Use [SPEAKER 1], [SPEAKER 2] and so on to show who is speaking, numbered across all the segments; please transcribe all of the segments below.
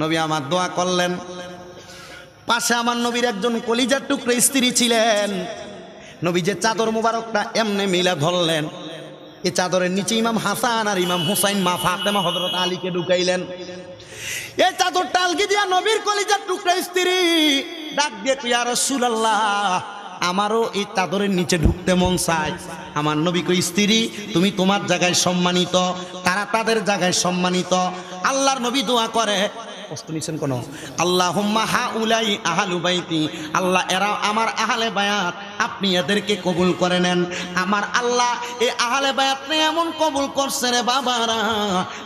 [SPEAKER 1] নবী আমার দোয়া করলেন। পাশে আমার নবীর একজন কলিজার টুকরো স্ত্রী ছিলেন। নবী যে চাদর মুবারকটা এমনি মিলা ধরলেন। এই চাদরের নিচে ইমাম হাসান আর ইমাম হুসাইন মা ফাতেমা হজরত আলীকে ঢুকাইলেন। এই চাদর টালকি দিয়া নবীর কলিজার টুকরা স্ত্রী ডাক দিয়ে ইয়া রাসূলুল্লাহ, আমারও এই চাদরের নিচে ঢুকতে মন চায়। আমার নবী কই স্ত্রী, তুমি তোমার জায়গায় সম্মানিত, তারা তাদের জায়গায় সম্মানিত। আল্লাহর নবী দোয়া করে কষ্ট নিছেন কোন? আল্লাহ হা উলাই আহালু বাইতি। আল্লাহ, এরা আমার আহালে বায়াত। আপনি এদেরকে কবুল করে নেন। আমার আল্লাহ এই আহালে বায়াত এমন কবুল করছে রে বাবারা।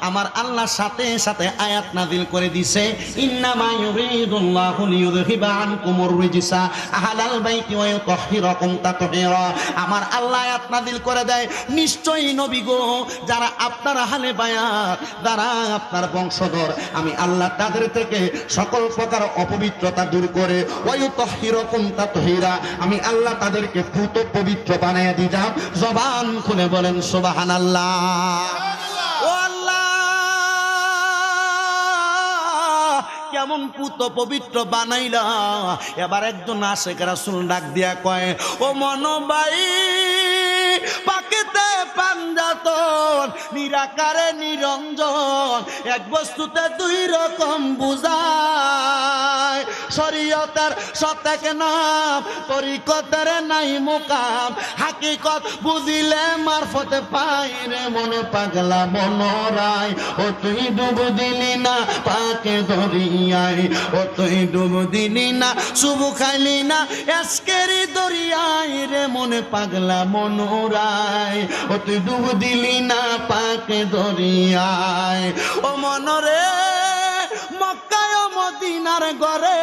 [SPEAKER 1] আমার আল্লাহ সাথে সাথে আয়াত নাদিল করে দিছে। ইন্নামা ইউরিদুল্লাহু লিইউযহিবা আনকুমুর রিজসা আহলাল বাইতি ওয়া ইউতাহহিরাকুম তাতহীরা। আমার আল্লাহ আয়াত নাদিল করে দেয়, নিশ্চয়ই নবী যারা আপনার আহলে বায়াত, যারা আপনার বংশধর, আমি আল্লাহ তাদের থেকে সকল প্রকার অপবিত্রতা দূর করে। আমি আল্লাহ তাদেরকে পুত পবিত্র বানিয়ে দিলাম জবান খুলে বলেন সুবহানাল্লাহ। ও আল্লাহ কেমন পুত পবিত্র বানাইলা। এবার একজন আশেখ রাসুল ডাক দিয়া কয় ও মনোবাই পাকেতে পাঞ্জাতন, নিরাকারে নিরঞ্জন, এক বস্তুতে দুই রকম বুঝায়। শরীয়তের সতেক নাম, তরিকতের নাই মুকাম, হাকিকত বুঝিলে মারফতে পাই রে মনে পাগলা মনোরায়। ও তুই ডুব দিলি না পাকে দরিয়ায়, ও তুই ডুব দিলি না শুভ খাইলি না এসকেরি দরিয়ায় রে মনে পাগলা মনোরায়। ও ডুব দিলি না পাকে দরিয়ায়। ও মনরে মদিনার গরে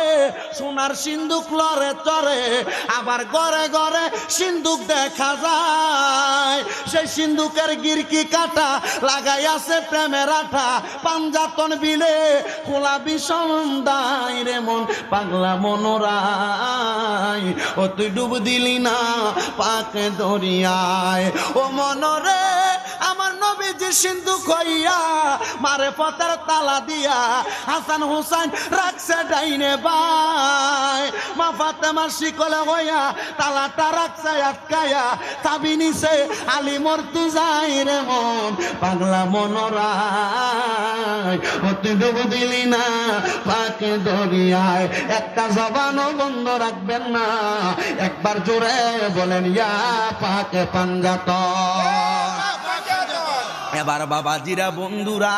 [SPEAKER 1] সোনার সিন্ধুক লরে চরে আবার গড়ে গড়ে সিন্ধুক দেখা যায়। সেই সিন্ধুকের গিরকি কাটা, লাগাই আছে প্রেমের আঠা। পাঞ্জাতন বিলে খোলা বিষম দায় রে মন, পাগলা মনোরায়। ও তুই ডুব দিলি না পাকে দরিয়ায়। ও মনরে নবীজি সিন্ধু কইয়া মারে পথের তালা দিয়া হাসান হুসাইন রাখছে ডাইনে বাই। মা ফাতে ফাতেমা শিকলে হইয়া তালাটা রাখছে আটকায়া চাবি নিছে, আলী মর্তু যাই রে মন, পাগলা মনোরায় হতে ডুব দিলি না, পাকে দরিয়ায়, একটা জবানও বন্ধ রাখবেন না। একবার জোরে বলেন, ইয়া পাকে পাঞ্জাত। এবার বাবাজিরা বন্ধুরা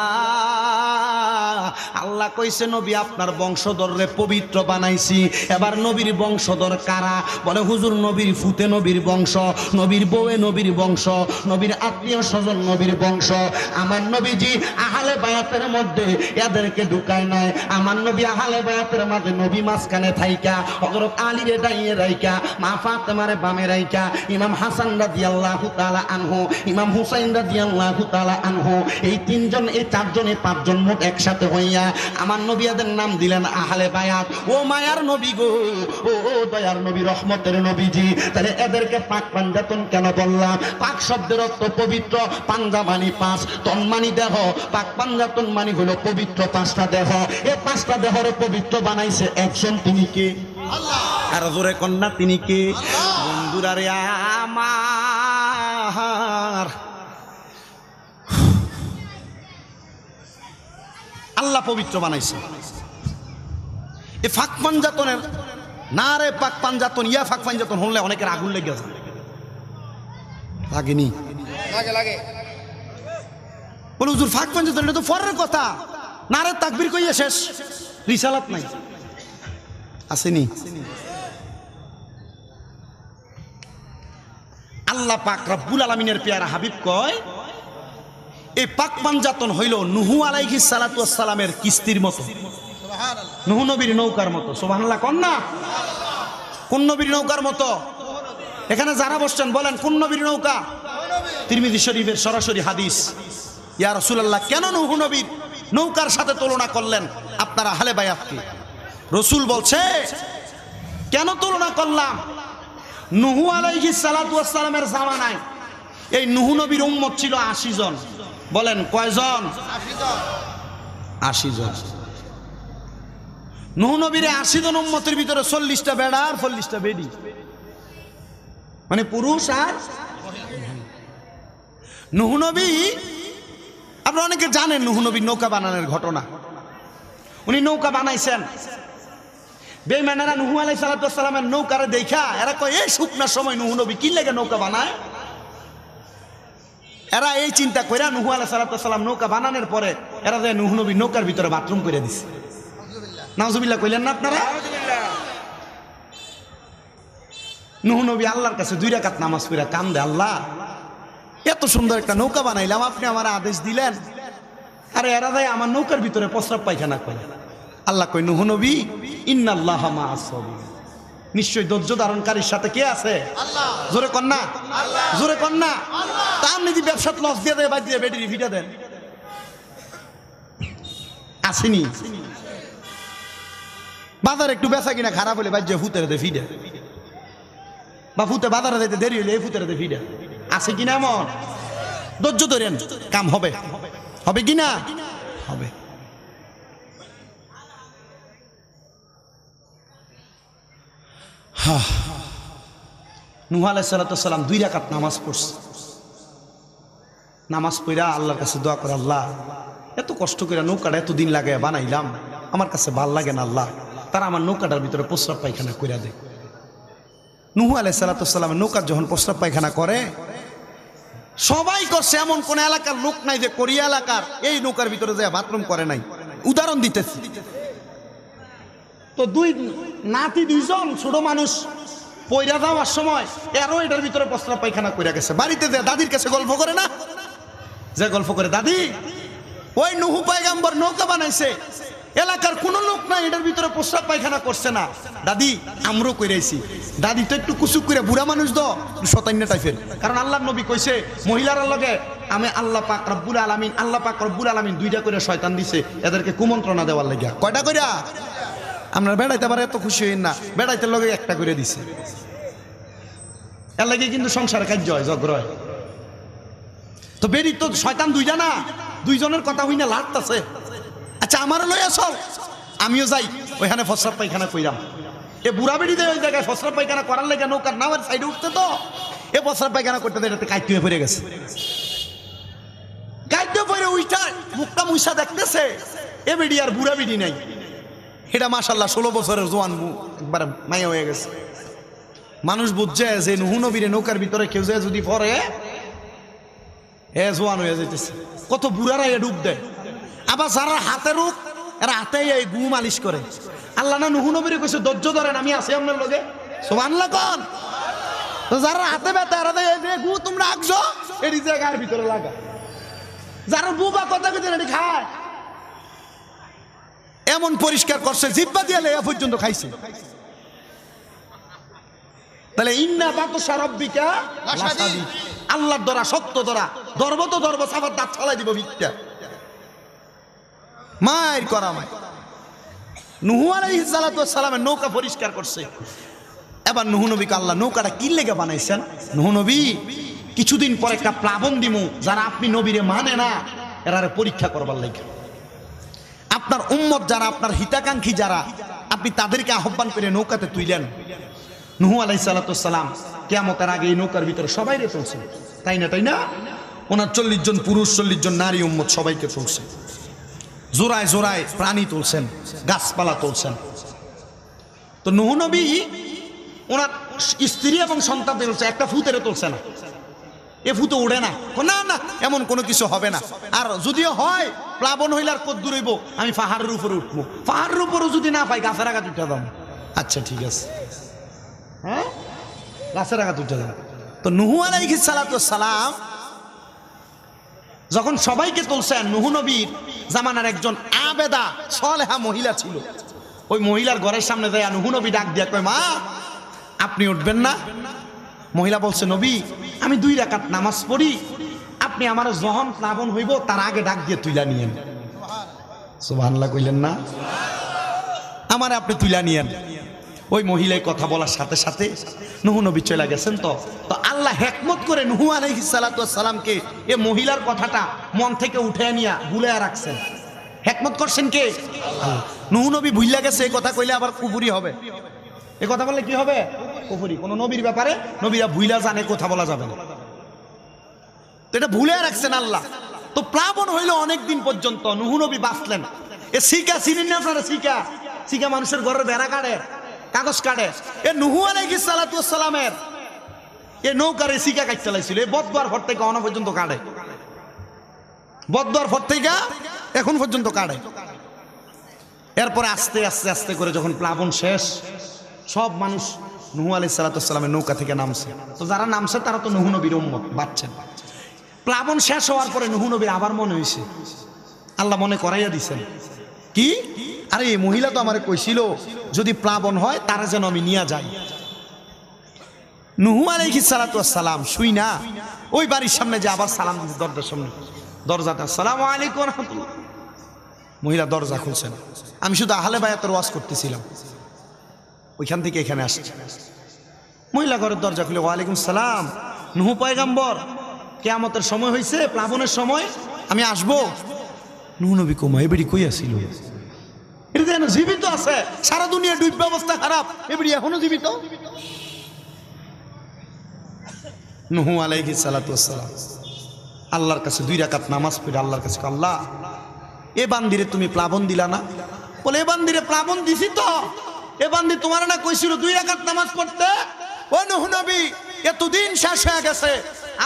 [SPEAKER 1] আল্লাহ কইছে, নবী, আপনার বংশধররে পবিত্র বানাইছি। এবার নবীর বংশধর কারা? বলে, হুজুর, নবীর ফুতে নবীর বংশ, নবীর বউয়ে নবীর বংশ, নবীর আত্মীয় স্বজন নবীর বংশ। আমার নবীজি আহালে বায়াতের মধ্যে এদেরকে ঢুকায় নাই। আমার নবী আহালে বায়াতের মাঝে নবী মাঝখানে থাইকা হজরত আলী রে ডাইয়ে রাইকা, মা ফাতেমারে বামে রাইকা, ইমাম হাসান রাদিয়াল্লাহু তাআলা আনহু, ইমাম হুসাইন রাদিয়াল্লাহু তাআলা আনহু, এই তিনজন, এই চারজন, এই পাঁচজন মোট একসাথে হইয়া আমার নবিয়াদের নাম দিলেন আহলে বায়াত। ও মায়ার নবী গো ও ও দয়ার নবী রহমতের নবীজি তাহলে এদেরকে পাক পাঞ্জাতন কেন বললাম? পাক শব্দের অর্থ পবিত্র পাঞ্জা মানি পাঁচ তন মানি দেহ। পাক পাঞ্জাতন মানি হলো পবিত্র পাঁচটা দেহ। এ পাঁচটা দেহরে পবিত্র বানাইছে একজন তিনি কে? আর জোরে কন্যা তিনি কে? বন্ধুরা রে আমার আল্লাহ পবিত্র বানাইছে। এ ফাঁক পাঞ্জাতনের না রে পাক পাঞ্জাতন ইয়া ফাঁক পাঞ্জাতন হলে অনেকের আগুন লেগে আছে লাগেনি?
[SPEAKER 2] লাগে লাগে।
[SPEAKER 1] বলে হুজুর ফাঁক পাঞ্জাতন এটা তো ফরের কথা। না রে তাকবির কইয়া শেষ। রিসালাত নাই। আসেনি? আল্লাহ পাক রব্বুল আলমিনের পেয়ারা হাবিব কয় এই পাক পাঞ্জাতন হইল নুহু আলাইহি সালাতু সালামের কিস্তির মতো। নুহু নবীর নৌকার মতো। সোভানাল্লাহ কন না? কোন নবীর নৌকার মতো? এখানে যারা বসছেন, বলেন, কোন নবীর নৌকা? তিরমিজি শরীফের সরাসরি হাদিস। ইয়া রসুলাল্লাহ, কেন নুহু নবীর নৌকার সাথে তুলনা করলেন? আপনারা হালে বায়াতকে। রসুল বলছে, কেন তুলনা করলাম? নুহু আলাইহি সালাতু সালামের জামানায়। এই নুহু নবীর উম্মত ছিল আশি জন। বলেন, কয়জন? আশি জন নুহ নবীরে আশি জন উম্মতের ভিতরে চল্লিশটা বেড়া আর চল্লিশটা বেডি। মানে পুরুষ আর নুহ নবী, আপনারা অনেকে জানেন নুহ নৌকা বানানোর ঘটনা। উনি নৌকা বানাইছেন। বেইমানেরা নুহু আলাই সালাতামের নৌকারে দেখা, এরা কয়, এই শুকনার সময় নুহু নবী কি লেগে নৌকা বানায়? এরা এই চিন্তা কইরা নুহু আলাই সালাতাম নৌকা বানানোর পরে এরা যায় নুহু নবী নৌকার ভিতরে বাথরুম করে দিছে। নাউজুবিল্লাহ কইলেন না আপনারা? নুহু নবী আল্লাহর কাছে দুই রাকাত নামাজ পড়া কাম দে আল্লাহ, এত সুন্দর একটা নৌকা বানাইলাম, আপনি আমার আদেশ দিলেন। আরে এরা যায় আমার নৌকার ভিতরে প্রস্রাব পায়খানা করে। আল্লাহ কই নুহু নবী, ইন্নাল্লাহ মা আসাবির নিশ্চয় ধৈর্য ধারণকারীর সাথে কে আছে? জোরে কন্যা। জোরে কন্যা। তা আপনি যদি ব্যবসাত লস দিয়ে দেয় বাদ দিয়ে বেটির ভিটা দেন। আসেনি। বাজার একটু বেচা কিনা খারাপ হলে বাজ্যে ফুতের দে ফিডে বা ফুতে বাজারে যেতে দেরি হলে এই ফুতের দে ফিডে আছে কিনা এমন? ধৈর্য ধরেন কাম হবে। হবে কিনা হবে নুহ আলাইসালাম দুই রাকাত নামাজ পড়ছে। নামাজ পড়া আল্লাহর কাছে দোয়া করে, আল্লাহ, এত কষ্ট করে নৌকাটা এত দিন লাগে বানাইলাম, আমার কাছে ভালো লাগে না, আল্লাহ। তারা আমার নৌকাটার ভিতরে প্রস্রাব পায়খানা করে দেয়। নুহু আলাই সালাতামের নৌকার যখন প্রস্রাব পায়খানা করে, সবাই করছে, এমন কোন এলাকার লোক নাই যে কোরিয়া এলাকার এই নৌকার ভিতরে যায় বাথরুম করে নাই। উদাহরণ দিতেছি। তো দুই নাতি দুইজন, ছোট মানুষ, পয়রা যাওয়ার সময় এরও এটার ভিতরে প্রস্রাব পায়খানা করে গেছে। বাড়িতে যে দাদির কাছে গল্প করে না? যে গল্প করে, দাদি, ওই নুহু পায়গাম্বর নৌকা বানাইছে, এলাকার কোন লোক নাই, এটার ভিতরে প্রস্রাব পায়খানা করছে না। দাদি, আমরাও কইরাইছি দাদি, তো একটু কুচুক করে বুড়া মানুষ দ শতান্য টাইপের। কারণ আল্লাহ নবী কইছে, মহিলার লগে আমি আল্লাহ পাক রব্বুল আলামিন, আল্লাহ পাক রব্বুল আলামিন দুইটা করে শয়তান দিছে, এদেরকে কুমন্ত্রণা দেওয়ার লাগিয়া। কয়টা কইরা? আপনার বেড়াইতে পারে এত খুশি হইন না। বেড়াইতে লগে একটা করে দিছে। এর লাগে কিন্তু সংসার কার্য হয় জগ্র তো বেরি তো শয়তান দুইটা না, দুইজনের কথা হই না লাগতাছে আচ্ছা আমারও লই আস আমিও যাই, ওইখানে ফসরাব পায়খানা কইরাম। এ বুড়া বেড়িতে ওই জায়গায় ফসরাব পায়খানা করার লেগে নৌকার নামের সাইডে উঠতে তো। এ ফসরাব পায়খানা করতে এটাতে কাইতে হয়ে পড়ে গেছে। কাইতে পড়ে উইটা মুখটা মুইসা দেখতেছে। এ বেড়ি আর বুড়া বেড়ি নাই। এটা মাসাল্লাহ ষোলো বছরের জোয়ান একবার মায়া হয়ে গেছে। মানুষ বুঝছে যে নুহু নবীরে নৌকার ভিতরে কেউ যায় যদি পরে এ জোয়ান হয়ে যেতেছে কত বুড়ারা ডুব দেয়। আবার যারা হাতে রূপ, এরা হাতে এই গু মালিশ করে। আল্লাহ না নুহু নবীরে কইছে, ধৈর্য ধরেন, আমি আছি আপনার লগে। সোমানলা কন। যারা হাতে ব্যথা, এরা গু, তোমরা আঁকছো, এটি জায়গার ভিতরে লাগা। যারা বুবা কথা কথা এটি খায়। এমন পরিষ্কার করছে জিব্বা দিয়ে লেয়া পর্যন্ত খাইছে। তাহলে ইন্না বাত সারব্বিকা লাসাদি আল্লাহর দরা সত্য দরা ধর্ম তো ধর্ম সাবার দাঁত ছলাই দিব ভিক্ষা মায়ের করা মায় নুহু আলাইহিস সালাতু সালামের নৌকা পরিষ্কার করছে। এবার নুহু নবীকে আল্লাহ নৌকাটা কি লেগে বানাইছেন? নুহু নবী কিছুদিন পর একটা প্লাবন দিমু যারা আপনি নবীরে মানে না এরারে পরীক্ষা করবার লাগে। আপনার উম্মত যারা, আপনার হিতাকাঙ্ক্ষী যারা, আপনি তাদেরকে আহ্বান করে নৌকাতে তুইলেন। নুহু আলাই সালাতাম কেমতের আগে এই নৌকার ভিতরে সবাই রে তাই না তাই না? ওনার চল্লিশ জন পুরুষ, চল্লিশ জন নারী উম্মত সবাইকে তুলছে। জোড়ায় জোড়ায় প্রাণী তুলছেন, গাছপালা তুলছেন। তো নুহু নবী, ওনার স্ত্রী এবং সন্তান একটা ফুতেরে তুলছে না। এ ফুতো উড়ে না। না না, এমন কোনো কিছু হবে না। আর যদিও হয়, প্লাবন হইলে আর কদ্দুর হইব, আমি পাহাড়ের উপরে উঠবো। পাহাড়ের উপরেও যদি না পাই, গাছের আঘাত উঠে দাম আচ্ছা ঠিক আছে। হ্যাঁ? গাছের আঘাত উঠে দাম তো নুহু আলাইহিস সালাতু সালাম যখন সবাইকে তুলছেন নুহু নবীর জামানার একজন আবেদা, সলেহা মহিলা ছিল। ওই মহিলার ঘরের সামনে যায় নুহু নবী ডাক দিয়া কয়, মা, আপনি উঠবেন না? মহিলা বলছে, নবী, আমি দুই রাকাত নামাজ পড়ি। আপনি আমার যখন প্লাবন হইব, তার আগে ডাক দিয়ে তুইলা নিয়েন সুবহানাল্লাহ কইলেন না। আমার আপনি তুইলা নিয়েন ওই মহিলায় কথা বলার সাথে সাথে নুহু নবী চলে গেছেন তো। তো আল্লাহ হেকমত করে নুহু আলাইহিস সালাতু সালামকে এ মহিলার কথাটা মন থেকে উঠে নিয়া ভুলে রাখছেন। হেকমত করছেন কে? নুহু নবী ভুইলা গেছে এই কথা কইলে আবার কুপুরি হবে। এ কথা বললে কি হবে? কুপুরি কোন নবীর ব্যাপারে নবীরা ভুইলা জানে, কথা বলা যাবে না। তো এটা ভুলে রাখছেন আল্লাহ। তো প্লাবন হইল অনেক দিন পর্যন্ত, নুহু নবী বাঁচলেন। এ সিকা চিনেন না আপনারা সিকা সিকা মানুষের ঘরের বেড়া কাটে, কাগজ কাটে। এ নুহু আলাইহিস সালাতু সালামের এ নৌকারে সিকা কাটতে চালাইছিল এই বদবার ঘর থেকে অনা পর্যন্ত কাটে। বদবার ঘর থেকে এখন পর্যন্ত কাটে। এরপরে আস্তে আস্তে আস্তে করে যখন প্লাবন শেষ, সব মানুষ নুহু আলি সালাতামের নৌকা থেকে নামছে। তো যারা নামছে, তারা তো নুহু নবীর উম্মত প্লাবন শেষ হওয়ার পরে নুহু নবীর আবার মনে হয়েছে আল্লাহ মনে করাইয়া দিছেন। কি? আরে, এই মহিলা তো আমারে কইছিল, যদি প্লাবন হয়, তারা যেন আমি নিয়ে যাই। নুহু আলাইহি সালাম, শুই না। ওই বাড়ির সামনে যে আবার সালাম দিচ্ছে দরজার সামনে। দরজাটা সালাম আলাইকুম মহিলা দরজা খুলছেন আমি শুধু আহলে বায়াতের ওয়াজ করতেছিলাম। ওইখান থেকে এখানে আসছে। মহিলা ঘরের দরজা খুলে, ওয়ালাইকুম সালাম। নুহু পয়গাম্বর, কেয়ামতের সময় হয়েছে প্লাবনের সময়, আমি আসব। নুহু নবী কোমা এবারে কই আসিল? এটা জীবিত আছে। সারা দুনিয়া ডুব ব্যবস্থা খারাপ। এবারে এখনও জীবিত? নুহু আলাইহি সালাতু সালাম আল্লাহর কাছে দুই রাকাত নামাজ পড়ে, আল্লাহর কাছে আল্লাহ, এ বান্দিরে তুমি প্লাবন দিলা না? বলে, এ বান্দিরে প্লাবন দিছি তো। এ বান্দি তোমার না কইছিল দুই রাকাত নামাজ পড়তে? ও নুহু নবী, এতদিন শেষ হয়ে গেছে।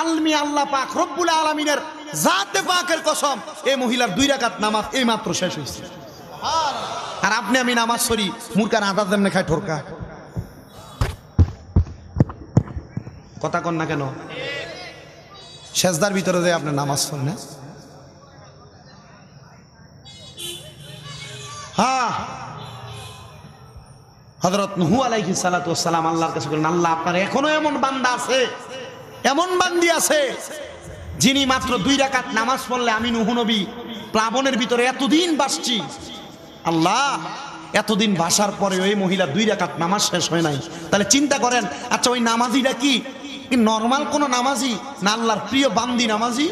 [SPEAKER 1] আলমি আল্লাহ পাক রব্বুল আলামিনের জাতে পাকের কসম, এই মহিলার দুই রাকাত নামাজ এই মাত্র শেষ হয়েছে। আর আপনি আমি নামাজ পড়ি মুরকার আদা দেমনে খায় ঠোরকা। কথা কন না কেন? সেজদার ভিতরে যে আপনি নামাজ পড়েন হ্যাঁ? হজরত নুহু আলাইহি সালাম আল্লাহর কাছে বলেন আল্লাহ, আপনার এখনও এমন বান্দা আছে, এমন বান্দি আছে, যিনি মাত্র দুই রাকাত নামাজ পড়লে আমি নুহু নবী প্লাবনের ভিতরে এতদিন বাসছি। আল্লাহ, এতদিন বাসার পরে ওই মহিলা দুই রাকাত নামাজ শেষ হয় নাই। তাহলে চিন্তা করেন আচ্ছা ওই নামাজিটা কি? নর্মাল কোনো নামাজি? না, আল্লাহর প্রিয় বান্দি নামাজি?